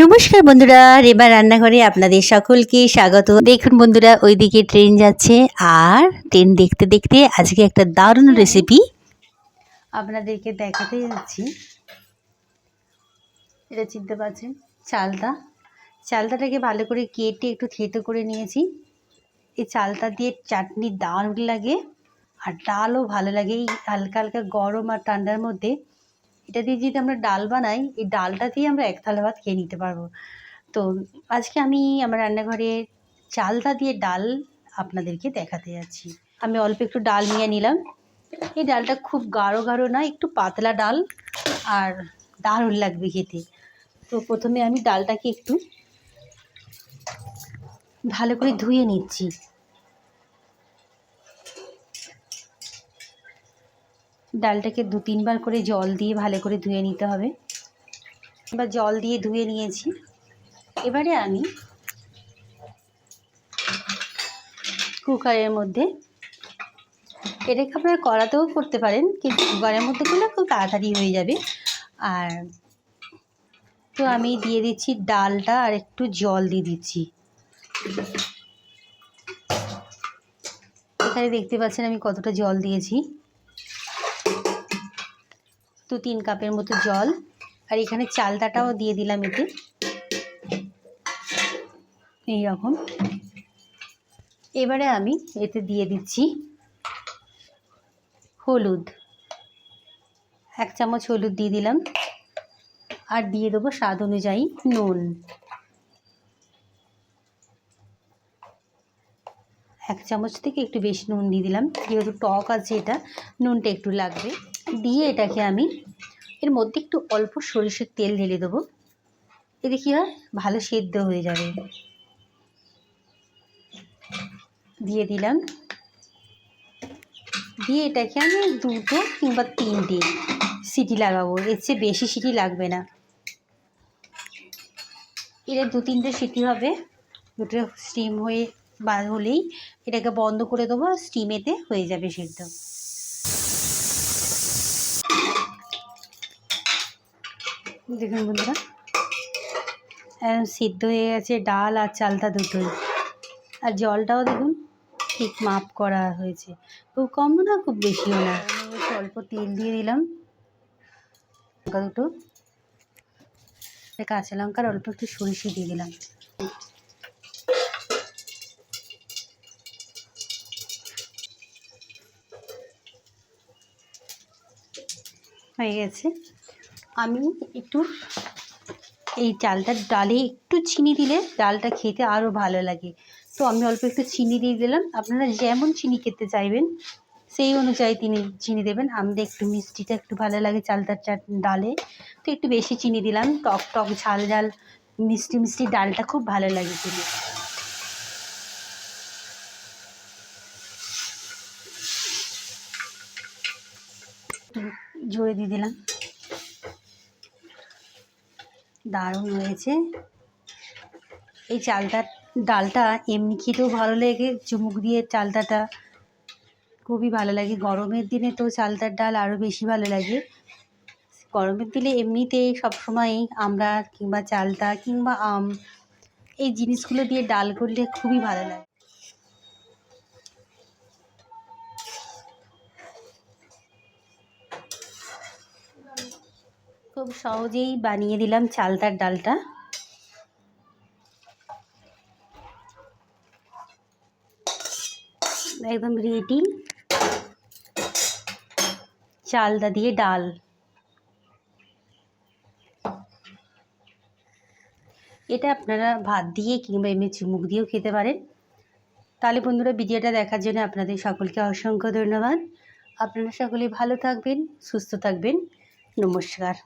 নমস্কার বন্ধুরা রেবা রান্নাঘরে আপনাদের সকলকে স্বাগত। দেখুন বন্ধুরা, ওইদিকে ট্রেন যাচ্ছে আর ট্রেন দেখতে দেখতে আজকে একটা দারুণ রেসিপি আপনাদেরকে দেখাতে যাচ্ছি। এটা চিনতে পারছেন? চালটা চালটাটাকে ভালো করে কেটে একটু থেতো করে নিয়েছি। এই চালটা দিয়ে চাটনি দারুণ লাগে আর ডালও ভালো লাগে। এই হালকা হালকা গরম আর ঠান্ডার মধ্যে এটা দিয়ে যদি আমরা ডাল বানাই, এই ডালটা দিয়ে আমরা এক থালা ভাত খেয়ে নিতে পারব। তো আজকে আমি আমার রান্নাঘরে চালটা দিয়ে ডাল আপনাদেরকে দেখাতে যাচ্ছি। আমি অল্প একটু ডাল নিয়ে নিলাম। এই ডালটা খুব গাঢ় গাঢ় না, একটু পাতলা ডাল আর দারুণ লাগবে খেতে। তো প্রথমে আমি ডালটাকে একটু ভালো করে ধুয়ে নিচ্ছি। ডালটাকে দু তিনবার করে জল দিয়ে ভালো করে ধুয়ে নিতে হবে। এবার জল দিয়ে ধুয়ে নিয়েছি। এবারে আমি কুকারের মধ্যে, এটাকে আপনারা কড়াতেও করতে পারেন, কিন্তু কুকারের মধ্যে করলে খুব তাড়াতাড়ি হয়ে যাবে। আর তো আমি দিয়ে দিচ্ছি ডালটা আর একটু জল দিয়ে দিচ্ছি। এখানে দেখতে পাচ্ছেন আমি কতটা জল দিয়েছি। দু তিন কাপের মতো জল। আর এখানে চালটাটাও দিয়ে দিলাম এতে। এইরকম এবারে আমি এতে দিয়ে দিচ্ছি হলুদ। এক চামচ হলুদ দিয়ে দিলাম। আর দিয়ে দেবো স্বাদ অনুযায়ী নুন। এক চামচ থেকে একটু বেশি নুন দিয়ে দিলাম। যেহেতু টক আছে এটা, নুনটা একটু লাগবে। দিয়ে এটাকে আমি এর মধ্যে একটু অল্প সরিষার তেল ঢেলে দেবো। এতে কী হয়? ভালো সেদ্ধ হয়ে যাবে। দিয়ে দিলাম। দিয়ে এটাকে আমি দুটো কিংবা তিনটে সিটি লাগাবো। এর চেয়ে বেশি সিটি লাগবে না। এটা দু তিনটে সিটি হবে। দুটো স্টিম হয়ে বা হলেই এটাকে বন্ধ করে দেবো। স্টিমেতে হয়ে যাবে সেদ্ধ। দেখুন বন্ধুরা। সিদ্ধ হয়ে গেছে ডাল আর চালটা দুটোই। আর জলটাও দেখুন ঠিক মাপ করা হয়েছে। খুব কমও না, খুব বেশিও না। অল্প তেল দিয়ে দিলাম। লঙ্কা দুটো। কাঁচা লঙ্কার অল্প একটু সরিষে দিয়ে দিলাম। হয়ে গেছে। আমি একটু এই চালটার ডালে একটু চিনি দিলে ডালটা খেতে আরও ভালো লাগে। তো আমি অল্প একটু চিনি দিয়ে দিলাম। আপনারা যেমন চিনি খেতে চাইবেন, সেই অনুযায়ী তিনি চিনি দেবেন। আমাদের একটু মিষ্টিটা একটু ভালো লাগে চালটার চাট ডালে। তো একটু বেশি চিনি দিলাম। টক টক ঝাল ঝাল মিষ্টি মিষ্টি ডালটা খুব ভালো লাগে চিনি জোরে দিয়ে দিলাম। দারুণ হয়েছে। এই চালটা ডালটা এমনি খেতেও ভালো লাগে। চুমুক দিয়ে চালটাটা খুবই ভালো লাগে। গরমের দিনে তো চালতার ডাল আরও বেশি ভালো লাগে। গরমের দিনে এমনিতেই সবসময়ই আমরা কিংবা চালতা কিংবা আম এই জিনিসগুলো দিয়ে ডাল করলে খুবই ভালো লাগে। খুব সহজেই বানিয়ে দিলাম চালতার ডালটা। একদম রেডি চালদা দিয়ে ডাল। এটা আপনারা ভাত দিয়ে কিংবা এমনি চুমুক দিয়েও খেতে পারেন। তাহলে বন্ধুরা ভিডিওটা দেখার জন্য আপনাদের সকলকে অসংখ্য ধন্যবাদ। আপনারা সকলে ভালো থাকবেন, সুস্থ থাকবেন। নমস্কার।